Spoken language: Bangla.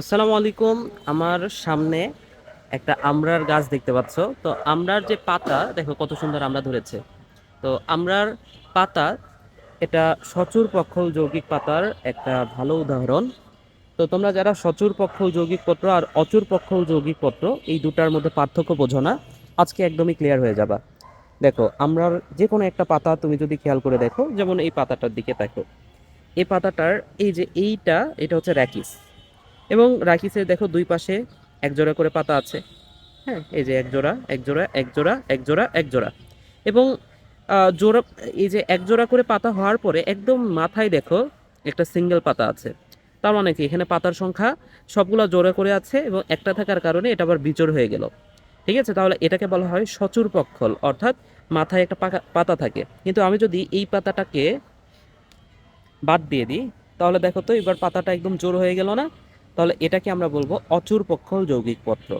আসসালামু আলাইকুম। আমার সামনে একটা আমড়ার গাছ দেখতে পাচ্ছ। তো আমড়ার যে পাতা, দেখো কত সুন্দর আমরা ধরেছে। তো আমরার পাতা, এটা সচুর পক্ষ যৌগিক পাতার একটা ভালো উদাহরণ। তো তোমরা যারা সচুর পক্ষ যৌগিক পত্র আর অচুর পক্ষ যৌগিক পত্র, এই দুটার মধ্যে পার্থক্য বোঝো না। আজকে একদমই ক্লিয়ার হয়ে যাবা। দেখো, আমরার যে কোনো একটা পাতা তুমি যদি খেয়াল করে দেখো, যেমন এই পাতাটার দিকে দেখো। এই পাতাটার, এই যে এইটা, এটা হচ্ছে র্যাকিস। এবং রাখিসের দেখো দুই পাশে এক জোড়া করে পাতা আছে। হ্যাঁ এই যে এক জোড়া এক জোড়া এক জোড়া এক জোড়া এক জোড়া। এবং জোড়া, এই যে এক জোড়া করে পাতা হওয়ার পরে একদম মাথায় দেখো একটা সিঙ্গেল পাতা আছে। তার মানে কি? এখানে পাতার সংখ্যা সবগুলা জোড়া করে আছে এবং একটা থাকার কারণে এটা আবার বিজোড় হয়ে গেল। ঠিক আছে? তাহলে এটাকে বলা হয় সচুর পক্ষল, অর্থাৎ মাথায় একটা পাকা- পাতা থাকে। কিন্তু আমি যদি এই পাতাটাকে বাদ দিয়ে দিই, তাহলে দেখো তো এবার পাতাটা একদম জোর হয়ে গেল না? তাহলে এটাকে আমরা বলব অচুর পক্ষল যৌগিক পত্র।